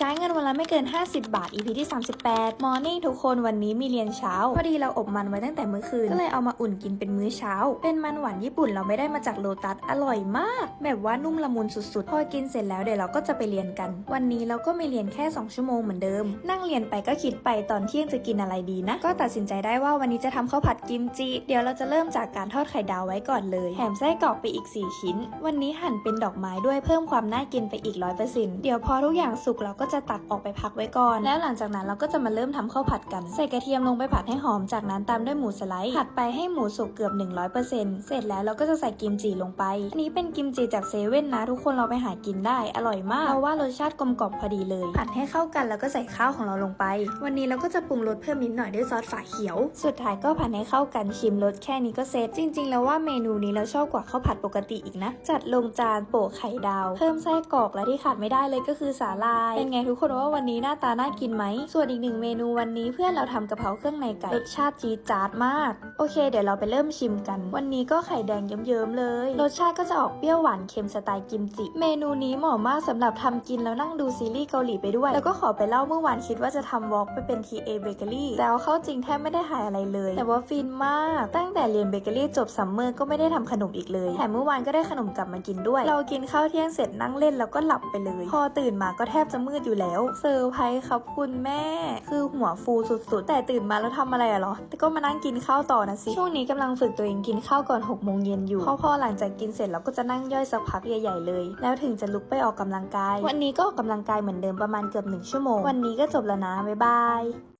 ช้เงินวันละไม่เกิน 50 บาท EP ที่ 38 Morning ทุกคนวันนี้มีเรียนเช้า พอดีเราอบมันไว้ตั้งแต่มื้อคืน ก็เลยเอามาอุ่นกินเป็นมื้อเช้า เป็นมันหวานญี่ปุ่นเราไม่ได้มาจากโลตัส อร่อยมาก แบบว่านุ่มละมุนสุดๆ พอกินเสร็จแล้วเดี๋ยวเราก็จะไปเรียนกัน วันนี้เราก็ม่เรียนแค่ 2 ชั่วโมงเหมือนเดิม นั่งเรียนไปก็คิดไปตอนเที่ยงจะกินอะไรดีนะ ก็ตัดสินใจได้ว่าวันนี้จะทำข้าวผัดกิมจิ เดี๋ยวเราจะเริ่มจากการทอดไข่ดาวไว้ก่อนเลย แถมไส้กรอกไปอีก 4 ชิ้น วันนี้หั่นเป็นดอกไม้ด้วยเพิ่มความน่ากินไปอีก100%เดี๋ยวพอทุกอย่างสุกเราก็จะตักออกไปพักไว้ก่อน แล้วหลังจากนั้นเราก็จะมาเริ่มทำข้าวผัดกัน ใส่กระเทียมลงไปผัดให้หอม จากนั้นตามด้วยหมูสไลด์ ผัดไปให้หมูสุกเกือบ 100%เสร็จแล้วเราก็จะใส่กิมจิลงไป อันนี้เป็นกิมจิจากเซเว่นนะ ทุกคนเราไปหากินได้ อร่อยมากเพราะว่ารสชาติกลมกล่อมพอดีเลย ผัดให้เข้ากันแล้วก็ใส่ข้าวของเราลงไป วันนี้เราก็จะปรุงรสเพิ่มนิดหน่อยด้วยซอสฝาเขียว สุดท้ายก็ผัดให้เข้ากันชิมรสแค่นี้ก็เซตจริง ๆ แล้วว่าเมนูนี้เราชอบกว่าข้าวผัดปกติอีกนะ จัดลงจานโปะไข่ดาว เพิ่มไส้กรอกและที่ขาดไม่ได้เลยก็คือสาลาย เป็นไงทุกคนว่าวันนี้หน้าตาน่ากินไหม ส่วนอีกหนึ่งเมนูวันนี้เพื่อนเราทำกะเพราเครื่องในไก่รสชาติจี๊ดจ๊าดมาก โอเค เดี๋ยวเราไปเริ่มชิมกัน วันนี้ก็ไข่แดงเยิ้มๆเลย รสชาติก็จะออกเปรี้ยวหวานเค็มสไตล์กิมจิ เมนูนี้เหมาะมากสำหรับทำกินแล้วนั่งดูซีรีส์เกาหลีไปด้วย แล้วก็ขอไปเล่าเมื่อวานคิดว่าจะทำวอล์กไปเป็น TA Bakery แต่เอาเข้าจริงแทบไม่ได้ถ่ายอะไรเลย แต่ว่าฟินมาก ตั้งแต่เรียนเบเกอรี่จบซัมเมอร์ก็ไม่ได้ทำขนมอีกเลย แถมเมื่อวานก็ได้ขนมกลับมากินด้วย เรากินข้าวเที่ยงเสร็จนั่งเล่นแล้วก็หลับไปเลย พอตื่นมาก็แทบจะมืดอยู่แล้วเซอร์ไพรส์ครับคุณแม่ คือหัวฟูสุดๆ แต่ตื่นมาแล้วทำอะไรอะเหรอ แต่ก็มานั่งกินข้าวต่อนะสิ ช่วงนี้กำลังฝึกตัวเองกินข้าวก่อน6กโมงเย็นอยู่พ่อพ่อหลังจากกินเสร็จเราก็จะนั่งย่อยสักพักใหญ่ๆเลย แล้วถึงจะลุกไปออกกำลังกาย วันนี้ก็ออกกำลังกายเหมือนเดิมประมาณเกือบหนึ่งชั่วโมง วันนี้ก็จบแล้วนะบ๊ายบาย